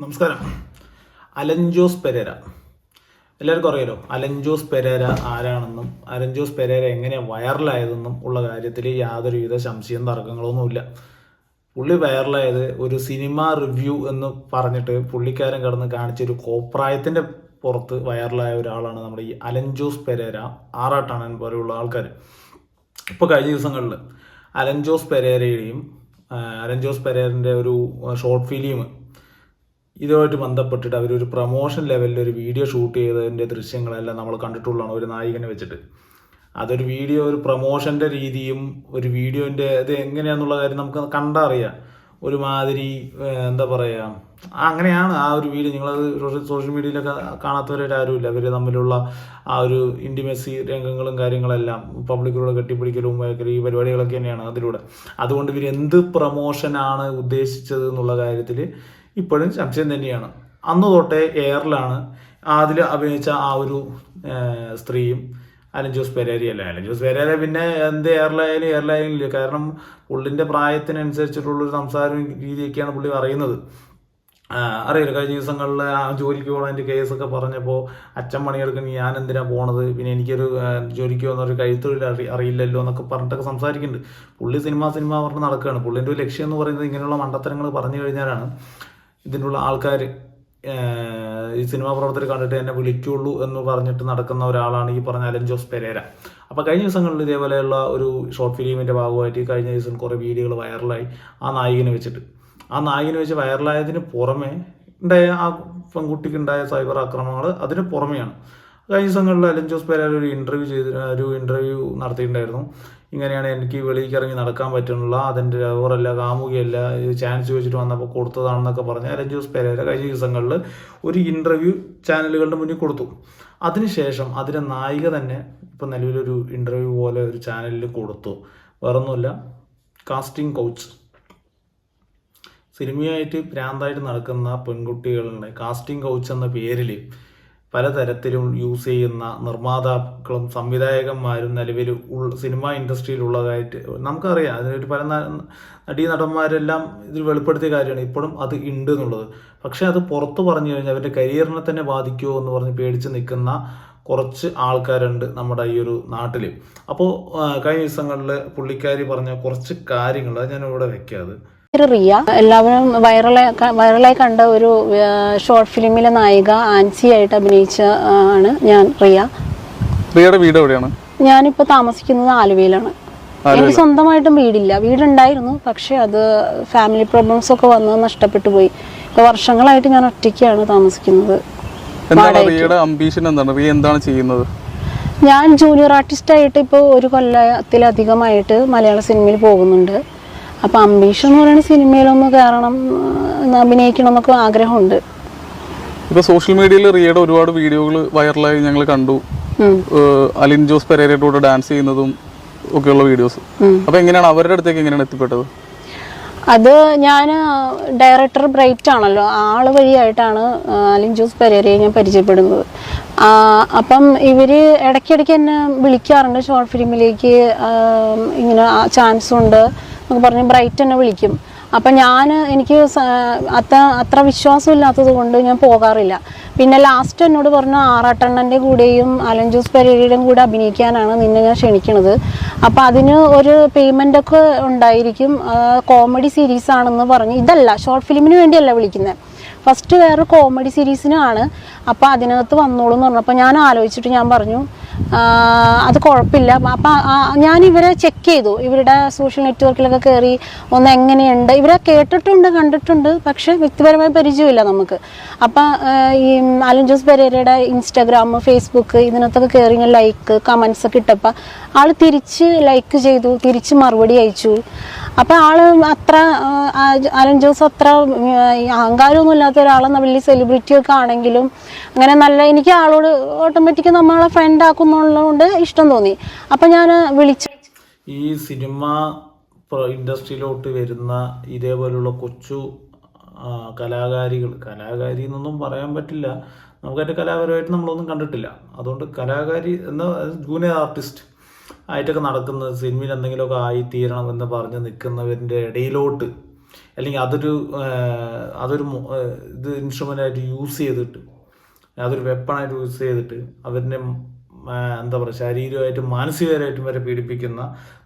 നമസ്കാരം. അലൻജോസ് പെരേര. എല്ലാവർക്കും അറിയാലോ അലൻജോസ് പെരേര ആരാണെന്നും അലൻജോസ് പെരേര എങ്ങനെയാണ് വൈറലായതെന്നും ഉള്ള കാര്യത്തിൽ യാതൊരുവിധ സംശയം തർക്കങ്ങളൊന്നുമില്ല. പുള്ളി വൈറലായത് ഒരു സിനിമ റിവ്യൂ എന്ന് പറഞ്ഞിട്ട് പുള്ളിക്കാരൻ കിടന്ന് കാണിച്ച ഒരു കോപ്രായത്തിന്റെ പുറത്ത് വൈറലായ ഒരാളാണ് നമ്മുടെ ഈ അലൻജോസ് പെരേര ആറാട്ടാണൻ പോലെയുള്ള ആൾക്കാർ. ഇപ്പോൾ കഴിഞ്ഞ ദിവസങ്ങളിൽ അലൻജോസ് പെരേരയുടെയും അലഞ്ചോസ് പെരേറിന്റെ ഒരു ഷോർട്ട് ഫിലിം ഇതുമായിട്ട് ബന്ധപ്പെട്ടിട്ട് അവരൊരു പ്രൊമോഷൻ ലെവലിൽ ഒരു വീഡിയോ ഷൂട്ട് ചെയ്തതിന്റെ ദൃശ്യങ്ങളെല്ലാം നമ്മൾ കണ്ടിട്ടുള്ളതാണ് ഒരു നായികനെ വെച്ചിട്ട്. അതൊരു വീഡിയോ ഒരു പ്രൊമോഷന്റെ രീതിയും ഒരു വീഡിയോന്റെ ഇത് എങ്ങനെയാണെന്നുള്ള കാര്യം നമുക്ക് കണ്ടറിയാം ഒരുമാതിരി എന്താ പറയുക അങ്ങനെയാണ് ആ ഒരു വീഡിയോ നിങ്ങളത് സോഷ്യൽ മീഡിയയിലൊക്കെ കാണാത്തവരായിട്ട് ആരുമില്ല. അവർ തമ്മിലുള്ള ആ ഒരു ഇന്റിമസി രംഗങ്ങളും കാര്യങ്ങളെല്ലാം പബ്ലിക്കിലൂടെ കെട്ടിപ്പിടിക്കലും ഈ പരിപാടികളൊക്കെ തന്നെയാണ് അതിലൂടെ. അതുകൊണ്ട് ഇവർ എന്ത് പ്രൊമോഷനാണ് ഉദ്ദേശിച്ചത് എന്നുള്ള കാര്യത്തിൽ ഇപ്പോഴും സംശയം തന്നെയാണ്. അന്ന് തൊട്ടേ എയറിലാണ് അതിൽ അഭിനയിച്ച ആ ഒരു സ്ത്രീയും അലൻ ജോസ് പെരേരയല്ല അലൻ ജോസ് പെരേര പിന്നെ എന്ത് എയർലൈനും എയർലൈനും ഇല്ല കാരണം പുള്ളിന്റെ പ്രായത്തിനനുസരിച്ചിട്ടുള്ളൊരു സംസാരം രീതിയൊക്കെയാണ് പുള്ളി പറയുന്നത്. അറിയില്ല. കഴിഞ്ഞ ദിവസങ്ങളിൽ ആ ജോലിക്ക് പോകണതിന്റെ കേസൊക്കെ പറഞ്ഞപ്പോൾ അച്ഛൻ പണിയെടുക്കുന്ന ഞാൻ എന്തിനാ പോണത്? പിന്നെ എനിക്കൊരു ജോലിക്ക് പോകുന്ന ഒരു കൈത്തൊഴിൽ അറി അറിയില്ലല്ലോ എന്നൊക്കെ പറഞ്ഞിട്ടൊക്കെ സംസാരിക്കുന്നുണ്ട്. പുള്ളി സിനിമ സിനിമ പറഞ്ഞ് നടക്കുകയാണ്. പുള്ളിന്റെ ഒരു ലക്ഷ്യം എന്ന് പറയുന്നത് ഇങ്ങനെയുള്ള മണ്ടത്തരങ്ങൾ പറഞ്ഞു കഴിഞ്ഞാലാണ് ഇതിനുള്ള ആൾക്കാർ ഈ സിനിമാ പ്രവർത്തകർ കണ്ടിട്ട് എന്നെ വിളിക്കുള്ളൂ എന്ന് പറഞ്ഞിട്ട് നടക്കുന്ന ഒരാളാണ് ഈ പറഞ്ഞ അലൻ ജോസ് പെരേര. അപ്പോൾ കഴിഞ്ഞ ദിവസങ്ങളിൽ ഇതേപോലെയുള്ള ഒരു ഷോർട്ട് ഫിലിമിന്റെ ഭാഗമായിട്ട് കഴിഞ്ഞ ദിവസം കുറേ വീഡിയോകൾ വൈറലായി. ആ നായികനെ വെച്ചിട്ട്. ആ നായികനെ വെച്ച് വൈറലായതിന് പുറമെ ഉണ്ടായ ആ പെൺകുട്ടിക്ക് ഉണ്ടായ സൈബർ ആക്രമണങ്ങൾ അതിന് പുറമെയാണ്. കഴിഞ്ഞ ദിവസങ്ങളിൽ അലൻ ജോസ് പെരേര ഒരു ഇന്റർവ്യൂ ചെയ്ത് ഒരു ഇന്റർവ്യൂ നടത്തിയിട്ടുണ്ടായിരുന്നു. ഇങ്ങനെയാണ് എനിക്ക് വെളിയിലേക്ക് ഇറങ്ങി നടക്കാൻ പറ്റുന്നുള്ള അതിന്റെ ലവറല്ല കാമുകയല്ല ഇത് ചാൻസ് ചോദിച്ചിട്ട് വന്നപ്പോൾ കൊടുത്തതാണെന്നൊക്കെ പറഞ്ഞ് അലൻ ജോസ് പെരേര കഴിഞ്ഞ ദിവസങ്ങളിൽ ഒരു ഇന്റർവ്യൂ ചാനലുകളുടെ മുന്നിൽ കൊടുത്തു. അതിനുശേഷം അതിന്റെ നായിക തന്നെ ഇപ്പം നിലവിലൊരു ഇന്റർവ്യൂ പോലെ ഒരു ചാനലിൽ കൊടുത്തു. വേറൊന്നുമില്ല കാസ്റ്റിംഗ് കോച്ച് സിനിമയായിട്ട് ഭ്രാന്തായിട്ട് നടക്കുന്ന പെൺകുട്ടികളുടെ കാസ്റ്റിംഗ് കൗച്ച് എന്ന പേരിൽ പലതരത്തിലും യൂസ് ചെയ്യുന്ന നിർമ്മാതാക്കളും സംവിധായകന്മാരും നിലവിൽ സിനിമ ഇൻഡസ്ട്രിയിലുള്ളതായിട്ട് നമുക്കറിയാം. അതിനൊരു പല നടീ നടന്മാരെല്ലാം ഇതിൽ വെളിപ്പെടുത്തിയ കാര്യമാണ്. ഇപ്പോഴും അത് ഉണ്ട് എന്നുള്ളത്. പക്ഷേ അത് പുറത്തു പറഞ്ഞു കഴിഞ്ഞാൽ അവരുടെ കരിയറിനെ തന്നെ ബാധിക്കുമോ എന്ന് പറഞ്ഞ് പേടിച്ച് നിൽക്കുന്ന കുറച്ച് ആൾക്കാരുണ്ട് നമ്മുടെ ഈ ഒരു നാട്ടിൽ അപ്പോൾ കഴിഞ്ഞ ദിവസങ്ങളിൽ പുള്ളിക്കാരി പറഞ്ഞ കുറച്ച് കാര്യങ്ങൾ അത് ഞാൻ ഇവിടെ വെക്കാത് റിയ. എല്ലാവരും വൈറലായി വൈറലായി കണ്ട ഒരു ഷോർട്ട് ഫിലിമിലെ നായിക ആൻസി ആയിട്ട് അഭിനയിച്ച ആണ് ഞാൻ റിയ. റിയയുടെ വീട് എവിടെയാണ്? ഞാനിപ്പോൾ താമസിക്കുന്നത് ആലുവയിലാണ്. എനിക്ക് സ്വന്തമായിട്ടും വീടില്ല. വീടുണ്ടായിരുന്നു പക്ഷെ അത് ഫാമിലി പ്രോബ്ലംസ് ഒക്കെ വന്ന് നഷ്ടപ്പെട്ടു പോയി. ഇപ്പൊ വർഷങ്ങളായിട്ട് ഞാൻ ഒറ്റയ്ക്കാണ് താമസിക്കുന്നത്. എന്താണ് ചെയ്യുന്നത്? ഞാൻ ജൂനിയർ ആർട്ടിസ്റ്റ് ആയിട്ട് ഇപ്പോൾ ഒരു കൊല്ലത്തിലധികമായിട്ട് മലയാള സിനിമയിൽ പോകുന്നുണ്ട്. അപ്പോൾ അംബീഷൻ എന്ന് പറയുന്ന സിനിമയിലൊന്ന് കയറണം അഭിനയിക്കണം എന്നൊക്കെ ആഗ്രഹമുണ്ട്. ഇപ്പൊ സോഷ്യൽ മീഡിയയിൽ റിയയുടെ ഒരുപാട് വീഡിയോകൾ വൈറലായി ഞങ്ങൾ കണ്ടു. അലിൻ ജോസ് പെരേരയുടെ കൂടെ ഡാൻസ് ചെയ്യുന്നതും ഒക്കെയുള്ള വീഡിയോസ്. അപ്പൊ എങ്ങനെയാണ് അവരുടെ അടുത്തേക്ക് എങ്ങനെയാണ് എത്തിപ്പെട്ടത്? അത് ഞാൻ ഡയറക്ടർ ബ്രൈറ്റ് ആണല്ലോ. ആൾ വഴിയായിട്ടാണ് അലിൻ ജോസ് പെരേരയെ ഞാൻ പരിചയപ്പെടുന്നത്. അപ്പം ഇവർ ഇടയ്ക്കിടയ്ക്ക് എന്നെ വിളിക്കാറുണ്ട് ഷോർട്ട് ഫിലിമിലേക്ക് ഇങ്ങനെ ചാൻസ് ഉണ്ട്. എന്നൊക്കെ പറഞ്ഞ് ബ്രൈറ്റ് എന്നെ വിളിക്കും. അപ്പം ഞാൻ എനിക്ക് അത്ര അത്ര വിശ്വാസമില്ലാത്തത് കൊണ്ട് ഞാൻ പോകാറില്ല. പിന്നെ ലാസ്റ്റ് എന്നോട് പറഞ്ഞു ആറാട്ടെണ്ണന്റെ കൂടെയും അലൻ ജോസ് പെരേരയുടെയും കൂടെ അഭിനയിക്കാനാണ് നിന്നെ ഞാൻ ക്ഷണിക്കണത്. അപ്പം അതിന് ഒരു പേയ്മെന്റ് ഒക്കെ ഉണ്ടായിരിക്കും. കോമഡി സീരീസ് ആണെന്ന് പറഞ്ഞ് ഇതല്ല ഷോർട്ട് ഫിലിമിന് വേണ്ടിയല്ല വിളിക്കുന്നത് ഫസ്റ്റ് വേറെ കോമഡി സീരീസിനാണ് അപ്പോൾ അതിനകത്ത് വന്നോളൂ എന്ന് പറഞ്ഞപ്പോൾ ഞാൻ ആലോചിച്ചിട്ട് ഞാൻ പറഞ്ഞു അത് കുഴപ്പമില്ല അപ്പം ഞാൻ ഇവരെ ചെക്ക് ചെയ്തു. ഇവരുടെ സോഷ്യൽ നെറ്റ്വർക്കിലൊക്കെ കയറി ഒന്ന് എങ്ങനെയുണ്ട്. ഇവരെ കേട്ടിട്ടുണ്ട് കണ്ടിട്ടുണ്ട് പക്ഷെ വ്യക്തിപരമായ പരിചയമില്ല നമുക്ക്. അപ്പം ഈ അലൻ ജോസ് പെരേരയുടെ ഇൻസ്റ്റാഗ്രാം ഫേസ്ബുക്ക് ഇതിനകത്തൊക്കെ കയറി ലൈക്ക് കമൻസ് ഒക്കെ ഇട്ടപ്പോൾ ആൾ തിരിച്ച് ലൈക്ക് ചെയ്തു. തിരിച്ച് മറുപടി അയച്ചു. അപ്പം ആൾ അത്ര അലൻ ജോസ് അത്ര അഹങ്കാരമൊന്നും ഇല്ലാത്ത ഒരാളെന്ന വലിയ സെലിബ്രിറ്റി ഒക്കെ ആണെങ്കിലും അങ്ങനെ നല്ല എനിക്ക് ആളോട് ഓട്ടോമാറ്റിക് നമ്മളെ ഫ്രണ്ട് ആക്കുന്നുള്ളതുകൊണ്ട് ഇഷ്ടം തോന്നി. അപ്പം ഞാൻ വിളിച്ചു ഈ സിനിമ ഇൻഡസ്ട്രിയിലോട്ട് വരുന്ന ഇതേപോലുള്ള കൊച്ചു കലാകാരികൾ കലാകാരി എന്നൊന്നും പറയാൻ പറ്റില്ല. നമുക്കതിന്റെ കലാപരമായിട്ട് നമ്മളൊന്നും കണ്ടിട്ടില്ല. അതുകൊണ്ട് കലാകാരി എന്ന ജൂനിയർ ആർട്ടിസ്റ്റ് ആയിട്ടൊക്കെ നടക്കുന്നത് സിനിമയിൽ എന്തെങ്കിലുമൊക്കെ ആയിത്തീരണം എന്ന് പറഞ്ഞ് നിൽക്കുന്നവരിന്റെ ഇടയിലോട്ട് അല്ലെങ്കിൽ അതൊരു അതൊരു ഇത് ഇൻസ്ട്രുമെന്റായിട്ട് യൂസ് ചെയ്തിട്ട് അതൊരു വെപ്പണായിട്ട് യൂസ് ചെയ്തിട്ട് അവരിന്റെ എന്താ പറയുക ശാരീരികമായിട്ടും മാനസികമായിട്ടും വരെ പീഡിപ്പിക്കുന്ന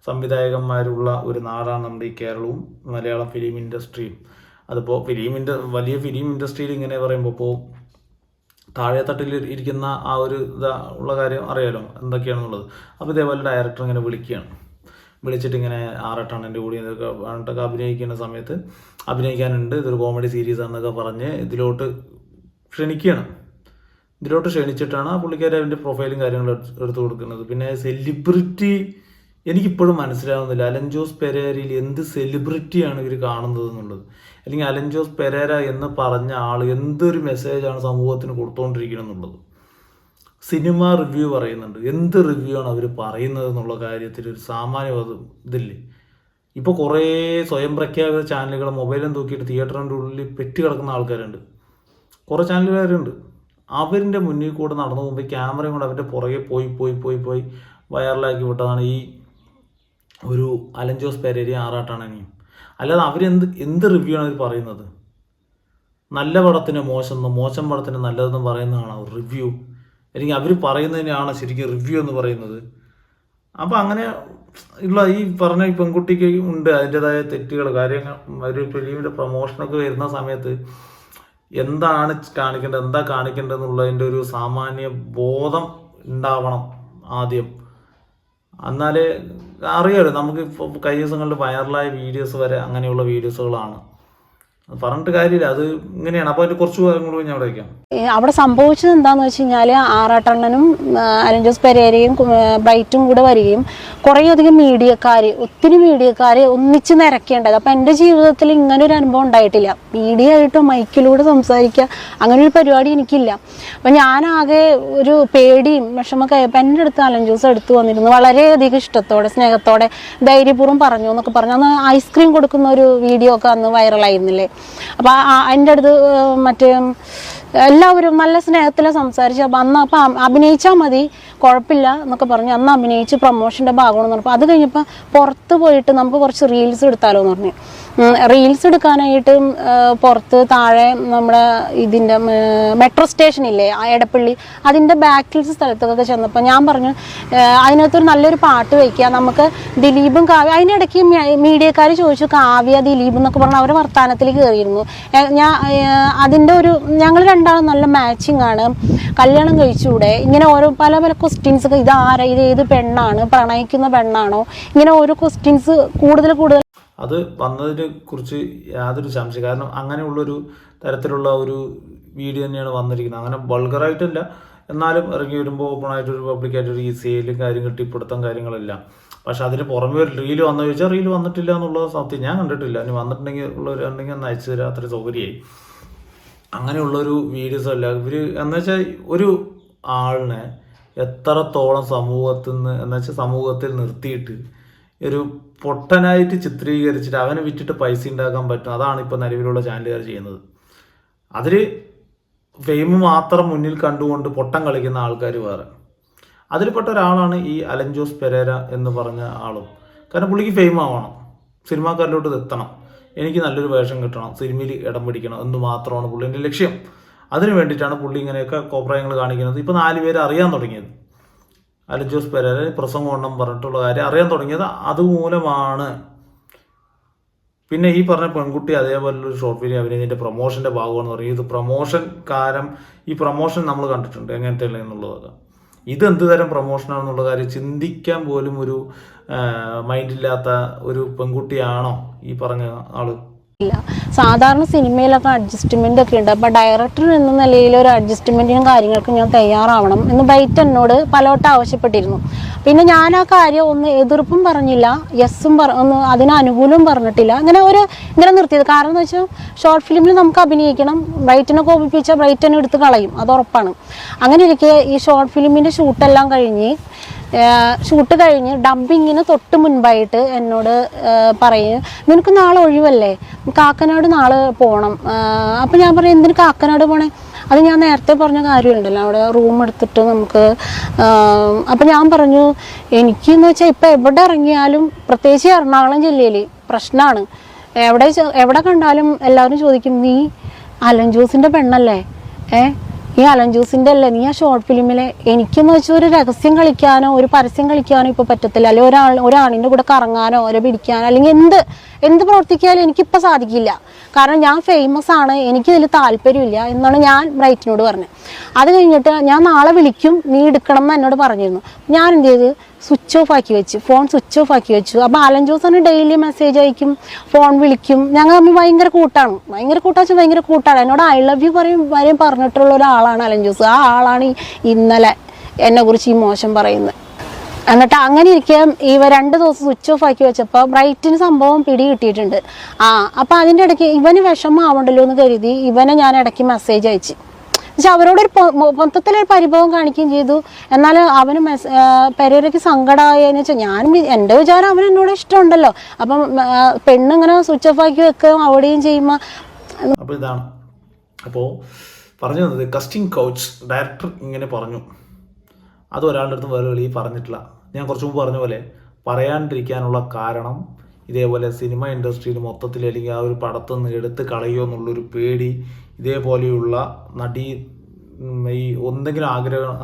സംവിധായകന്മാരുള്ള ഒരു നാടാണ് നമ്മുടെ ഈ കേരളവും മലയാളം ഫിലിം ഇൻഡസ്ട്രിയും. അതിപ്പോൾ ഫിലിം ഇൻഡ വലിയ ഫിലിം ഇൻഡസ്ട്രിയിൽ ഇങ്ങനെ പറയുമ്പോൾ ഇപ്പോൾ താഴെത്തട്ടിൽ ഇരിക്കുന്ന ആ ഒരു ഇതാ ഉള്ള കാര്യം അറിയാലോ എന്തൊക്കെയാണെന്നുള്ളത്. അപ്പോൾ ഇതേപോലെ ഡയറക്ടർ ഇങ്ങനെ വിളിക്കുകയാണ്. വിളിച്ചിട്ട് ഇങ്ങനെ ആറെട്ടാണെന്റെ കൂടി എന്നൊക്കെ പറഞ്ഞിട്ടൊക്കെ അഭിനയിക്കുന്ന സമയത്ത് അഭിനയിക്കാനുണ്ട് ഇതൊരു കോമഡി സീരീസ് ആണെന്നൊക്കെ പറഞ്ഞ് ഇതിലോട്ട് ക്ഷണിക്കുകയാണ്. ഇതിലോട്ട് ക്ഷണിച്ചിട്ടാണ് ആ പുള്ളിക്കാരി അതിന്റെ പ്രൊഫൈലും കാര്യങ്ങളും എടുത്തു കൊടുക്കുന്നത്. പിന്നെ സെലിബ്രിറ്റി എനിക്കിപ്പോഴും മനസ്സിലാവുന്നില്ല. അലൻ ജോസ് പെരേരയിൽ എന്ത് സെലിബ്രിറ്റിയാണ് ഇവർ കാണുന്നത് എന്നുള്ളത്. അല്ലെങ്കിൽ അലൻ ജോസ് പെരേര എന്ന് പറഞ്ഞ ആൾ എന്തൊരു മെസ്സേജാണ് സമൂഹത്തിന് കൊടുത്തുകൊണ്ടിരിക്കുന്നത് എന്നുള്ളത്. സിനിമ റിവ്യൂ പറയുന്നുണ്ട്. എന്ത് റിവ്യൂ ആണ് അവർ പറയുന്നത് എന്നുള്ള കാര്യത്തിൽ ഒരു സാമാന്യ ഇതില്ലേ? ഇപ്പോൾ കുറേ സ്വയം പ്രഖ്യാപിത ചാനലുകൾ മൊബൈലും തൂക്കിയിട്ട് തിയേറ്ററിന്റെ ഉള്ളിൽ പെറ്റി കിടക്കുന്ന ആൾക്കാരുണ്ട്. കുറേ ചാനലുകാരുണ്ട് അവരിന്റെ മുന്നിൽ കൂടെ നടന്നു പോകുമ്പോൾ ക്യാമറയും കൂടെ അവരുടെ പുറകെ പോയി പോയി പോയി പോയി വൈറലാക്കി വിട്ടതാണ് ഈ ഒരു അലൻ ജോസ് പെരേരി ആറാട്ടാണ് ഇനിയും. അല്ലാതെ അവരെന്ത് എന്ത് റിവ്യൂ ആണ് അവർ പറയുന്നത്? നല്ല പടത്തിന് മോശം എന്നും മോശം പടത്തിന് നല്ലതെന്നും പറയുന്നതാണ് റിവ്യൂ അല്ലെങ്കിൽ അവർ പറയുന്നതിനാണ് ശരിക്കും റിവ്യൂ എന്ന് പറയുന്നത്. അപ്പോൾ അങ്ങനെ ഉള്ള ഈ പറഞ്ഞ ഈ പെൺകുട്ടിക്ക് ഉണ്ട് അതിന്റെതായ തെറ്റുകൾ കാര്യങ്ങൾ. ഒരു ഫിലിമിന്റെ പ്രൊമോഷനൊക്കെ വരുന്ന സമയത്ത് എന്താണ് കാണിക്കേണ്ടത് എന്താ കാണിക്കേണ്ടത് എന്നുള്ളതിന്റെ ഒരു സാമാന്യ ബോധം ഉണ്ടാവണം ആദ്യം. എന്നാലേ അറിയാലോ നമുക്ക് ഇപ്പോൾ കഴിഞ്ഞ ദിവസങ്ങളിൽ വൈറലായ വീഡിയോസ് വരെ അങ്ങനെയുള്ള വീഡിയോസുകളാണ് അത് ഇങ്ങനെയാണ്. അപ്പോൾ ഞാൻ അവിടെ അവിടെ സംഭവിച്ചത് എന്താന്ന് വെച്ച് കഴിഞ്ഞാൽ ആറാട്ടണ്ണനും അലഞ്ചോസ് പെരേരയും ബ്രൈറ്റും കൂടെ വരികയും കുറേയധികം മീഡിയക്കാർ ഒത്തിരി മീഡിയക്കാർ ഒന്നിച്ച് നിരക്കേണ്ടത്. അപ്പം എന്റെ ജീവിതത്തിൽ ഇങ്ങനെ ഒരു അനുഭവം ഉണ്ടായിട്ടില്ല. മീഡിയ ആയിട്ട് മൈക്കിലൂടെ സംസാരിക്കുക അങ്ങനെ ഒരു പരിപാടി എനിക്കില്ല. അപ്പം ഞാനാകെ ഒരു പേടിയും വിഷമൊക്കെ ആയപ്പോൾ എന്റെ അടുത്ത് അലഞ്ചോസ് എടുത്തു വന്നിരുന്നു. വളരെയധികം ഇഷ്ടത്തോടെ സ്നേഹത്തോടെ ധൈര്യപൂർവം പറഞ്ഞു എന്നൊക്കെ പറഞ്ഞു. അന്ന് ഐസ്ക്രീം കൊടുക്കുന്ന ഒരു വീഡിയോ ഒക്കെ അന്ന് വൈറലായിരുന്നില്ലേ? അപ്പോൾ എന്റെ അടുത്ത് മറ്റേ എല്ലാവരും നല്ല സ്നേഹത്തിൽ സംസാരിച്ച് അപ്പം അന്ന് അപ്പം അഭിനയിച്ചാൽ മതി കുഴപ്പമില്ല എന്നൊക്കെ പറഞ്ഞ്. അന്ന് അഭിനയിച്ച് പ്രൊമോഷന്റെ ഭാഗമാണെന്ന് പറഞ്ഞപ്പോൾ അത് കഴിഞ്ഞപ്പോൾ പുറത്ത് പോയിട്ട് നമുക്ക് കുറച്ച് റീൽസ് എടുത്താലോ എന്ന് പറഞ്ഞു. റീൽസ് എടുക്കാനായിട്ട് പുറത്ത് താഴെ നമ്മുടെ ഇതിന്റെ മെട്രോ സ്റ്റേഷൻ ഇല്ലേ ആ എടപ്പള്ളി അതിന്റെ ബാക്കിൽ സ്ഥലത്തൊക്കെ ചെന്നപ്പോൾ ഞാൻ പറഞ്ഞു അതിനകത്തൊരു നല്ലൊരു പാട്ട് വയ്ക്കുക നമുക്ക് ദിലീപും കാവ്യ അതിനിടയ്ക്ക് മീഡിയക്കാർ ചോദിച്ചു കാവ്യ ദിലീപ് എന്നൊക്കെ പറഞ്ഞ് അവരെ വർത്തമാനത്തിൽ കയറിയിരുന്നു ഞാൻ അതിന്റെ ഒരു ഞങ്ങൾ രണ്ടാളും നല്ല മാച്ചിങ് ആണ്. കല്യാണം കഴിച്ചുകൂടെ ഇങ്ങനെ ഓരോ പല പല ക്വസ്റ്റ്യൻസ് ഇത് ആരാ ഇത് ഏത് പെണ്ണാണ് പ്രണയിക്കുന്ന പെണ്ണാണോ ഇങ്ങനെ ഓരോ ക്വസ്റ്റ്യൻസ് കൂടുതൽ കൂടുതൽ അത് വന്നതിനെ കുറിച്ച് യാതൊരു സംശയം. കാരണം അങ്ങനെയുള്ളൊരു തരത്തിലുള്ള ഒരു വീഡിയോ തന്നെയാണ് വന്നിരിക്കുന്നത്. അങ്ങനെ ബൾഗറായിട്ടല്ല എന്നാലും ഇറങ്ങി വരുമ്പോൾ ഓപ്പൺ ഒരു പബ്ലിക്കായിട്ട് ഒരു ഈ സെയിലും കാര്യം ടിപ്പിടുത്തം കാര്യങ്ങളെല്ലാം. പക്ഷെ അതിന് പുറമേ ഒരു റീൽ വന്നു ചോദിച്ചാൽ റീൽ വന്നിട്ടില്ല എന്നുള്ളത് സത്യം ഞാൻ കണ്ടിട്ടില്ല. ഇനി വന്നിട്ടുണ്ടെങ്കിൽ ഉള്ളവർ ഉണ്ടെങ്കിൽ ഒന്ന് അയച്ചു തരാം അത്ര സൗകര്യമായി. അങ്ങനെയുള്ളൊരു വീഡിയോസ് അല്ല. ഇവർ എന്ന് വെച്ചാൽ ഒരു ആളിനെ എത്രത്തോളം സമൂഹത്തിൽ നിന്ന് എന്ന് വെച്ചാൽ സമൂഹത്തിൽ നിർത്തിയിട്ട് ഒരു പൊട്ടനായിട്ട് ചിത്രീകരിച്ചിട്ട് അവനെ വിറ്റിട്ട് പൈസ ഉണ്ടാക്കാൻ പറ്റും. അതാണ് ഇപ്പോൾ നിലവിലുള്ള ചാനലുകാർ ചെയ്യുന്നത്. അതിൽ ഫെയിം മാത്രം മുന്നിൽ കണ്ടുകൊണ്ട് പൊട്ടം കളിക്കുന്ന ആൾക്കാർ വേറെ. അതിൽപ്പെട്ട ഒരാളാണ് ഈ അലഞ്ചോസ് പെരേര എന്ന് പറഞ്ഞ ആളും. കാരണം പുള്ളിക്ക് ഫെയിം ആവണം. സിനിമാക്കാരിലോട്ട് എത്തണം എനിക്ക് നല്ലൊരു വേഷം കിട്ടണം. സിനിമയിൽ ഇടം പിടിക്കണം എന്ന് മാത്രമാണ് പുള്ളിന്റെ ലക്ഷ്യം. അതിനു വേണ്ടിയിട്ടാണ് പുള്ളി ഇങ്ങനെയൊക്കെ കോപ്രായങ്ങൾ കാണിക്കുന്നത്. ഇപ്പോൾ നാല് പേര് അറിയാൻ തുടങ്ങിയത്. അലൻ ജോസ് പെരേര പ്രസംഗം കൊണ്ടും പറഞ്ഞിട്ടുള്ള കാര്യം അറിയാൻ തുടങ്ങിയത് അതുമൂലമാണ്. പിന്നെ ഈ പറഞ്ഞ പെൺകുട്ടി അതേപോലെ ഒരു ഷോർട്ട് ഫിലിം അഭിനയത്തിന്റെ പ്രൊമോഷന്റെ ഭാഗമാണെന്ന് പറയും. ഇത് പ്രൊമോഷൻ കാരം ഈ പ്രൊമോഷൻ നമ്മൾ കണ്ടിട്ടുണ്ട്. എങ്ങനത്തെ എന്നുള്ളതൊക്കെ ഇത് എന്ത് തരം പ്രൊമോഷനാണെന്നുള്ള കാര്യം ചിന്തിക്കാൻ പോലും ഒരു മൈൻഡില്ലാത്ത ഒരു പെൺകുട്ടിയാണോ ഈ പറഞ്ഞ ആൾ? ഇല്ല. സാധാരണ സിനിമയിലൊക്കെ അഡ്ജസ്റ്റ്മെന്റ് ഒക്കെ ഉണ്ട്. അപ്പൊ ഡയറക്ടർ എന്ന നിലയിൽ ഒരു അഡ്ജസ്റ്റ്മെന്റിനും കാര്യങ്ങൾക്കും ഞാൻ തയ്യാറാവണം എന്ന് ബൈറ്റ് എന്നോട് പലവട്ടം ആവശ്യപ്പെട്ടിരുന്നു. പിന്നെ ഞാൻ ആ കാര്യം ഒന്ന് എതിർപ്പും പറഞ്ഞില്ല യെസ്സും പറ ഒന്ന് അതിന് അനുകൂലവും പറഞ്ഞിട്ടില്ല. അങ്ങനെ ഒരു ഇങ്ങനെ നിർത്തിയത്. കാരണം എന്ന് വെച്ചാൽ ഷോർട്ട് ഫിലിമിൽ നമുക്ക് അഭിനയിക്കണം. ബ്രൈറ്റിനെ കോപിപ്പിച്ചാൽ ബ്രൈറ്റിനെ എടുത്ത് കളയും. അത് ഉറപ്പാണ്. അങ്ങനെ ഇരിക്കെ ഈ ഷോർട്ട് ഫിലിമിന്റെ ഷൂട്ടെല്ലാം കഴിഞ്ഞ് ഷൂട്ട് കഴിഞ്ഞ് ഡബിങ്ങിന് തൊട്ട് മുൻപായിട്ട് എന്നോട് പറയും നിനക്ക് നാളെ ഒഴിവല്ലേ? കാക്കനാട് നാളെ പോകണം അപ്പം ഞാൻ പറയും എന്തിന് കാക്കനാട് പോണേ? അത് ഞാൻ നേരത്തെ പറഞ്ഞ കാര്യമുണ്ടല്ലോ. അവിടെ റൂം എടുത്തിട്ട് നമുക്ക് അപ്പം ഞാൻ പറഞ്ഞു എനിക്കെന്ന് വെച്ചാൽ ഇപ്പം എവിടെ ഇറങ്ങിയാലും പ്രത്യേകിച്ച് എറണാകുളം ജില്ലയിൽ പ്രശ്നമാണ് എവിടെ എവിടെ കണ്ടാലും എല്ലാവരും ചോദിക്കും നീ അലൻ ജോസിന്റെ പെണ്ണല്ലേ? ഏ ഈ അലൻ അല്ല അല്ലേ? നീ ആ ഷോർട്ട് ഫിലിമിലെ എനിക്കെന്ന് വെച്ചാൽ ഒരു രഹസ്യം കളിക്കാനോ ഒരു പരസ്യം കളിക്കാനോ ഇപ്പൊ പറ്റത്തില്ല. അല്ലെങ്കിൽ ഒരാൾ ഒരാണിന്റെ കൂടെ കറങ്ങാനോ അവരെ പിടിക്കാനോ അല്ലെങ്കിൽ എന്ത് എന്ത് പ്രവർത്തിക്കാനും എനിക്കിപ്പോൾ സാധിക്കില്ല. കാരണം ഞാൻ ഫേമസ് ആണ് എനിക്കിതിൽ താല്പര്യമില്ല എന്നാണ് ഞാൻ ബ്രൈറ്റിനോട് പറഞ്ഞത്. അത് കഴിഞ്ഞിട്ട് ഞാൻ നാളെ വിളിക്കും നീ എടുക്കണം എന്ന് എന്നോട് പറഞ്ഞിരുന്നു. ഞാൻ എന്ത് ചെയ്തു? സ്വിച്ച് ഓഫ് ആക്കി വെച്ചു ഫോൺ സ്വിച്ച് ഓഫ് ആക്കി വെച്ചു. അപ്പോൾ അലൻ ജോസന് ഡെയിലി മെസ്സേജ് അയക്കും ഫോൺ വിളിക്കും. ഞങ്ങൾ തമ്മിൽ ഭയങ്കര കൂട്ടാണ്. ഭയങ്കര കൂട്ടാച്ച് ഭയങ്കര കൂട്ടാണ്. എന്നോട് ഐ ലവ് യു പറയും വരെയും പറഞ്ഞിട്ടുള്ള ഒരാളാണ് അലൻ ജോസ്. ആ ആളാണ് ഇന്നലെ എന്നെ കുറിച്ച് ഈ മോശം പറയുന്നത്. എന്നിട്ട് അങ്ങനെ ഇരിക്കെ ഇവ രണ്ട് ദിവസം സ്വിച്ച് ഓഫ് ആക്കി വെച്ചപ്പോൾ ബ്രൈറ്റിന് സംഭവം പിടി കിട്ടിയിട്ടുണ്ട്. ആ അപ്പോൾ അതിന്റെ ഇടയ്ക്ക് ഇവന് വിഷമമാവണ്ടല്ലോ എന്ന് കരുതി ഇവനെ ഞാൻ ഇടയ്ക്ക് മെസ്സേജ് അയച്ചു. പക്ഷെ അവരോടൊരു മൊത്തത്തിലൊരു പരിഭവം കാണിക്കുകയും ചെയ്തു. എന്നാൽ അവന് പെരേരയ്ക്ക് സങ്കടമായെന്ന് വെച്ചാൽ വി- എന്റെ വിചാരം അവൻ എന്നോട് ഇഷ്ടമുണ്ടല്ലോ. അപ്പം പെണ്ണിങ്ങനെ സ്വിച്ച് ഓഫ് ആക്കി വെക്കുകയും അവിടെയും ചെയ്യുമ്പോൾ അപ്പോൾ ഇതാണ്. അപ്പോൾ പറഞ്ഞു തന്നത് കസ്റ്റിംഗ് കൗച്ച് ഡയറക്ടർ ഇങ്ങനെ പറഞ്ഞു. അത് ഒരാളുടെ അടുത്തും വേറെ വെളിയിൽ പറഞ്ഞിട്ടില്ല. ഞാൻ കുറച്ച് മുമ്പ് പറഞ്ഞ പോലെ പറയാണ്ടിരിക്കാനുള്ള കാരണം ഇതേപോലെ സിനിമ ഇൻഡസ്ട്രിയിൽ മൊത്തത്തിൽ അല്ലെങ്കിൽ ആ ഒരു പടത്തിൽ നിന്ന് എടുത്ത് കളയുമോ എന്നുള്ളൊരു പേടി ഇതേപോലെയുള്ള നടി ഈ ഒന്നെങ്കിലും ആഗ്രഹം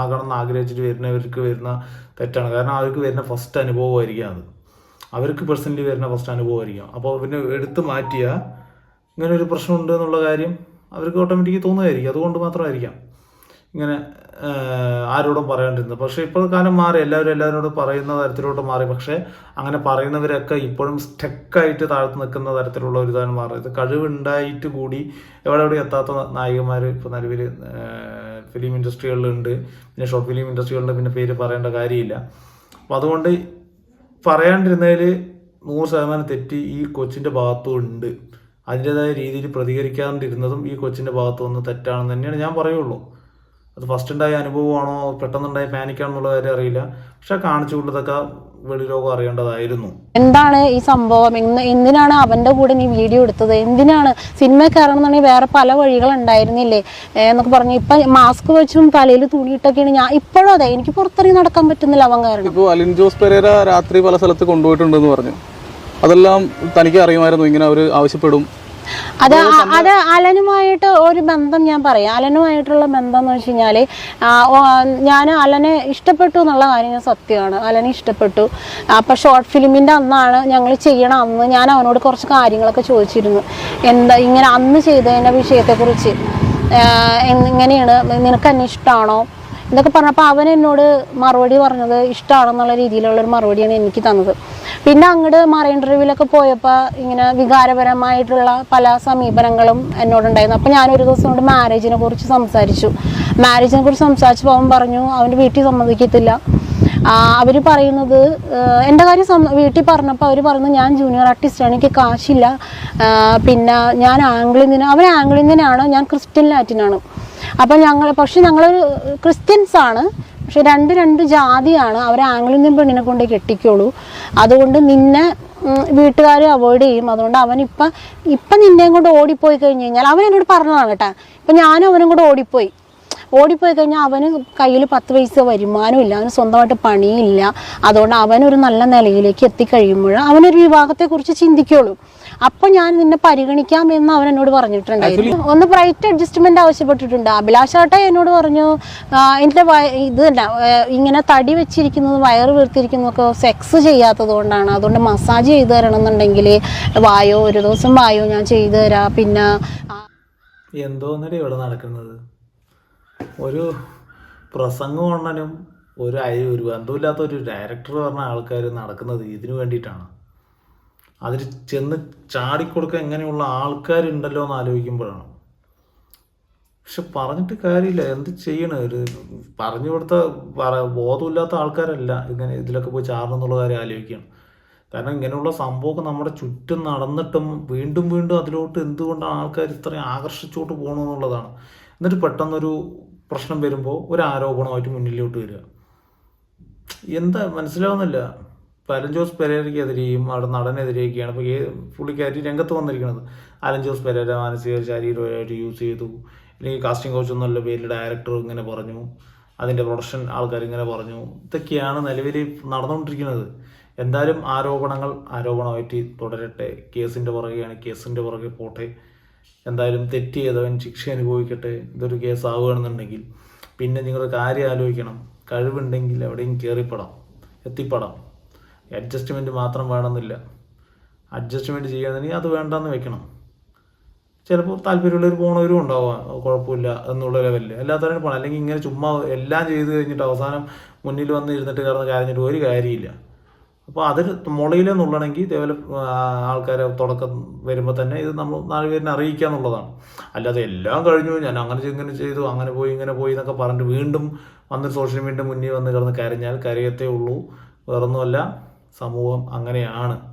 ആകണം എന്ന് ആഗ്രഹിച്ചിട്ട് വരുന്നവർക്ക് വരുന്ന തെറ്റാണ്. കാരണം അവർക്ക് വരുന്ന ഫസ്റ്റ് അനുഭവമായിരിക്കും അത്. അവർക്ക് പേഴ്സണലി വരുന്ന ഫസ്റ്റ് അനുഭവമായിരിക്കും. അപ്പോൾ പിന്നെ എടുത്തു മാറ്റിയ ഇങ്ങനെ ഒരു പ്രശ്നമുണ്ട് എന്നുള്ള കാര്യം അവർക്ക് ഓട്ടോമാറ്റിക്കലി തോന്നുമായിരിക്കും അതുകൊണ്ട് മാത്രമായിരിക്കാം ഇങ്ങനെ ആരോടും പറയാണ്ടിരുന്നത്. പക്ഷേ ഇപ്പോൾ കാലം മാറി എല്ലാവരും എല്ലാവരോടും പറയുന്ന തരത്തിലോട്ട് മാറി. പക്ഷേ അങ്ങനെ പറയുന്നവരൊക്കെ ഇപ്പോഴും സ്റ്റക്കായിട്ട് താഴ്ത്ത് നിൽക്കുന്ന തരത്തിലുള്ള ഒരു ഇതാണ് മാറിയത്. കഴിവുണ്ടായിട്ട് കൂടി എവിടെ എവിടെ എത്താത്ത നായികമാർ ഇപ്പോൾ നിലവിൽ ഫിലിം ഇൻഡസ്ട്രികളിലുണ്ട്. പിന്നെ ഷോർട്ട് ഫിലിം ഇൻഡസ്ട്രികളുടെ പിന്നെ പേര് പറയേണ്ട കാര്യമില്ല. അപ്പം അതുകൊണ്ട് പറയാണ്ടിരുന്നതിൽ നൂറ് ശതമാനം തെറ്റ് ഈ കൊച്ചിന്റെ ഭാഗത്തും ഉണ്ട്. അതിന്റെതായ രീതിയിൽ പ്രതികരിക്കാണ്ടിരുന്നതും ഈ കൊച്ചിന്റെ ഭാഗത്തു നിന്ന് തെറ്റാണെന്ന് തന്നെയാണ് ഞാൻ പറയുള്ളൂ. അത് ഫസ്റ്റ് ഉണ്ടായ അനുഭവമാണോ? പെട്ടെന്നുണ്ടായ പാനിക്കാണെന്നുള്ള കാര്യം അറിയില്ല. പക്ഷെ കാണിച്ചു കൊടുത്തൊക്കെ വെളിലോകം അറിയേണ്ടതായിരുന്നു. എന്താണ് ഈ സംഭവം? ഇന്ന് എന്തിനാണ് അവന്റെ കൂടെ നീ വീഡിയോ എടുത്തത്? എന്തിനാണ് സിനിമ കയറണമെന്നുണ്ടെങ്കിൽ വേറെ പല വഴികൾ ഉണ്ടായിരുന്നില്ലേ? എന്നൊക്കെ പറഞ്ഞു ഇപ്പൊ മാസ്ക് വെച്ചും തലയിൽ തുണിയിട്ടൊക്കെയാണ് ഞാൻ ഇപ്പോഴും അതെ എനിക്ക് പുറത്തിറങ്ങി നടക്കാൻ പറ്റുന്നില്ല അവൻ കാരണം ഇപ്പോൾ അലിൻ ജോസ് പെരേര രാത്രി പല സ്ഥലത്ത് കൊണ്ടുപോയിട്ടുണ്ടെന്ന് പറഞ്ഞു. അതെല്ലാം തനിക്ക് അറിയുമായിരുന്നു. ഇങ്ങനെ അവർ ആവശ്യപ്പെടും. അത് അത് അലനുമായിട്ട് ഒരു ബന്ധം ഞാൻ പറയാം. അലനുമായിട്ടുള്ള ബന്ധം എന്ന് വെച്ച് കഴിഞ്ഞാൽ ഞാൻ അലനെ ഇഷ്ടപ്പെട്ടു എന്നുള്ള കാര്യം ഞാൻ സത്യമാണ്. അലനെ ഇഷ്ടപ്പെട്ടു. അപ്പം ഷോർട്ട് ഫിലിമിന്റെ അന്നാണ് ഞങ്ങൾ ചെയ്യണം അന്ന് ഞാൻ അവനോട് കുറച്ച് കാര്യങ്ങളൊക്കെ ചോദിച്ചിരുന്നു. എന്താ ഇങ്ങനെ അന്ന് ചെയ്തതിന്റെ വിഷയത്തെക്കുറിച്ച്. എങ്ങനെയാണ് നിനക്ക് എന്നെ ഇഷ്ടമാണോ ഇതൊക്കെ പറഞ്ഞപ്പോൾ അവൻ എന്നോട് മറുപടി പറഞ്ഞത് ഇഷ്ടമാണെന്നുള്ള രീതിയിലുള്ള ഒരു മറുപടിയാണ് എനിക്ക് തന്നത്. പിന്നെ അങ്ങോട്ട് മറൈൻ ഡ്രൈവിലൊക്കെ പോയപ്പോൾ ഇങ്ങനെ വികാരപരമായിട്ടുള്ള പല സമീപനങ്ങളും എന്നോടുണ്ടായിരുന്നു. അപ്പം ഞാനൊരു ദിവസം കൊണ്ട് മാരേജിനെ കുറിച്ച് സംസാരിച്ചു. മാരേജിനെ കുറിച്ച് സംസാരിച്ചപ്പോൾ അവൻ പറഞ്ഞു അവന്റെ വീട്ടിൽ സമ്മതിക്കത്തില്ല. അവർ പറയുന്നത് എന്റെ കാര്യം വീട്ടിൽ പറഞ്ഞപ്പോൾ അവർ പറയുന്നത് ഞാൻ ജൂനിയർ ആർട്ടിസ്റ്റാണ് എനിക്ക് കാശില്ല. പിന്നെ ഞാൻ ആംഗ്ലിന്തിന് അവൻ ആംഗ്ലിന്തിനാണ് ഞാൻ ക്രിസ്ത്യൻ ലാറ്റിനാണ് അപ്പം ഞങ്ങൾ പക്ഷെ ഞങ്ങളൊരു ക്രിസ്ത്യൻസ് ആണ്. പക്ഷെ രണ്ട് രണ്ട് ജാതിയാണ് അവർ ആംഗ്ലിന്ത്യൻ പെണ്ണിനെ കൊണ്ട് കെട്ടിക്കോളൂ അതുകൊണ്ട് നിന്നെ വീട്ടുകാർ അവോയ്ഡ് ചെയ്യും. അതുകൊണ്ട് അവൻ ഇപ്പം ഇപ്പം നിന്നെയും കൊണ്ട് ഓടിപ്പോയി കഴിഞ്ഞ് കഴിഞ്ഞാൽ അവൻ എന്നോട് പറഞ്ഞതാണ് കേട്ടാ. ഇപ്പം ഞാനും അവനും കൂടെ ഓടിപ്പോയി. ഓടിപ്പോയി കഴിഞ്ഞാൽ അവന് കയ്യിൽ പത്ത് പൈസ വരുമാനമില്ല അവന് സ്വന്തമായിട്ട് പണിയില്ല. അതുകൊണ്ട് അവനൊരു നല്ല നിലയിലേക്ക് എത്തിക്കഴിയുമ്പോൾ അവനൊരു വിവാഹത്തെക്കുറിച്ച് ചിന്തിക്കുള്ളൂ അപ്പൊ ഞാൻ നിന്നെ പരിഗണിക്കാം എന്ന് അവൻ എന്നോട് പറഞ്ഞിട്ടുണ്ടായിരുന്നു. ഒന്ന് ബ്രൈറ്റ് അഡ്ജസ്റ്റ്മെന്റ് ആവശ്യപ്പെട്ടിട്ടുണ്ട്. അഭിലാഷാട്ട എന്നോട് പറഞ്ഞു "ആ, എന്റെ ഇത് തന്നെ ഇങ്ങനെ തടി വെച്ചിരിക്കുന്നത് വയറ് വീർത്തിരിക്കുന്നതൊക്കെ സെക്സ് ചെയ്യാത്തത് കൊണ്ടാണ്. അതുകൊണ്ട് മസാജ് ചെയ്തു തരണം എന്നുണ്ടെങ്കിൽ വായോ ഒരു ദിവസം വായോ ഞാൻ ചെയ്തു തരാം. പിന്നെ എന്തോ എന്തോന്നടി ഇവിടെ നടക്കുന്നത്? ഒരു പ്രസംഗം ഒരു അയ ഒരു ബന്ധമില്ലാത്ത ഒരു ഡയറക്ടർ പറഞ്ഞ ആൾക്കാർ നടക്കുന്നത് ഇതിനു വേണ്ടിയിട്ടാണ്. അതിൽ ചെന്ന് ചാടിക്കൊടുക്കാൻ എങ്ങനെയുള്ള ആൾക്കാരുണ്ടല്ലോ എന്ന് ആലോചിക്കുമ്പോഴാണ്. പക്ഷെ പറഞ്ഞിട്ട് കാര്യമില്ല. എന്ത് ചെയ്യണ? ഒരു പറഞ്ഞു കൊടുത്ത ബോധമില്ലാത്ത ആൾക്കാരല്ല ഇങ്ങനെ ഇതിലൊക്കെ പോയി ചാടണം എന്നുള്ള കാര്യം ആലോചിക്കണം കാരണം ഇങ്ങനെയുള്ള സംഭവമൊക്കെ നമ്മുടെ ചുറ്റും നടന്നിട്ടും വീണ്ടും വീണ്ടും അതിലോട്ട് എന്തുകൊണ്ടാണ് ആൾക്കാർ ഇത്രയും ആകർഷിച്ചോട്ട് പോകണം എന്നുള്ളതാണ് എന്നിട്ട് പെട്ടെന്നൊരു പ്രശ്നം വരുമ്പോൾ ഒരു ആരോപണമായിട്ട് മുന്നിലോട്ട് വരിക. എന്താ? മനസ്സിലാവുന്നില്ല. അലൻ ജോസ് പെരേരയ്ക്കെതിരെയും അവിടെ നടനെതിരെയൊക്കെയാണ് ഇപ്പോൾ പുള്ളിക്കാരി രംഗത്ത് വന്നിരിക്കുന്നത്. അലൻ ജോസ് പെരേര മാനസിക ശാരീരികമായിട്ട് യൂസ് ചെയ്തു. അല്ലെങ്കിൽ കാസ്റ്റിംഗ് കോച്ച് എന്നുള്ള പേരിൽ ഡയറക്ടർ ഇങ്ങനെ പറഞ്ഞു. അതിന്റെ പ്രൊഡക്ഷൻ ആൾക്കാർ ഇങ്ങനെ പറഞ്ഞു. ഇതൊക്കെയാണ് നിലവിൽ നടന്നുകൊണ്ടിരിക്കുന്നത്. എന്തായാലും ആരോപണങ്ങൾ ആരോപണമായിട്ട് തുടരട്ടെ. കേസിന്റെ പുറകെയാണ്. കേസിന്റെ പുറകെ പോട്ടെ. എന്തായാലും തെറ്റ് ചെയ്തവൻ ശിക്ഷ അനുഭവിക്കട്ടെ. ഇതൊരു കേസ് ആവുകയാണെന്നുണ്ടെങ്കിൽ പിന്നെ നിങ്ങൾ കാര്യം ആലോചിക്കണം. കഴിവുണ്ടെങ്കിൽ എവിടെയും കയറിപ്പെടാം എത്തിപ്പെടാം. അഡ്ജസ്റ്റ്മെന്റ് മാത്രം വേണമെന്നില്ല. അഡ്ജസ്റ്റ്മെന്റ് ചെയ്യുകയാണെങ്കിൽ അത് വേണ്ടെന്ന് വെക്കണം. ചിലപ്പോൾ താല്പര്യമുള്ളവർ പോണവരും ഉണ്ടാവാം. കുഴപ്പമില്ല എന്നുള്ള ലെവലിൽ അല്ലാത്തവരും പോകണം അല്ലെങ്കിൽ ഇങ്ങനെ ചുമ്മാ എല്ലാം ചെയ്ത് കഴിഞ്ഞിട്ട് അവസാനം മുന്നിൽ വന്ന് ഇരുന്നിട്ട് കിടന്ന് കരഞ്ഞിട്ട് ഒരു കാര്യമില്ല. അപ്പോൾ അതിൽ മുളയിലെന്നുള്ളണമെങ്കിൽ ഇതേപോലെ ആൾക്കാരെ തുടക്കം വരുമ്പോൾ തന്നെ ഇത് നമ്മൾ നാല് പേരിനെ അറിയിക്കുക എന്നുള്ളതാണ്. അല്ലാതെ എല്ലാം കഴിഞ്ഞു. ഞാൻ അങ്ങനെ ഇങ്ങനെ ചെയ്തു അങ്ങനെ പോയി ഇങ്ങനെ പോയി എന്നൊക്കെ പറഞ്ഞിട്ട് വീണ്ടും വന്ന് സോഷ്യൽ മീഡിയ മുന്നിൽ വന്ന് കിടന്ന് കരഞ്ഞാൽ കരയത്തേ ഉള്ളൂ. വേറൊന്നുമല്ല. സമൂഹം അങ്ങനെയാണ്.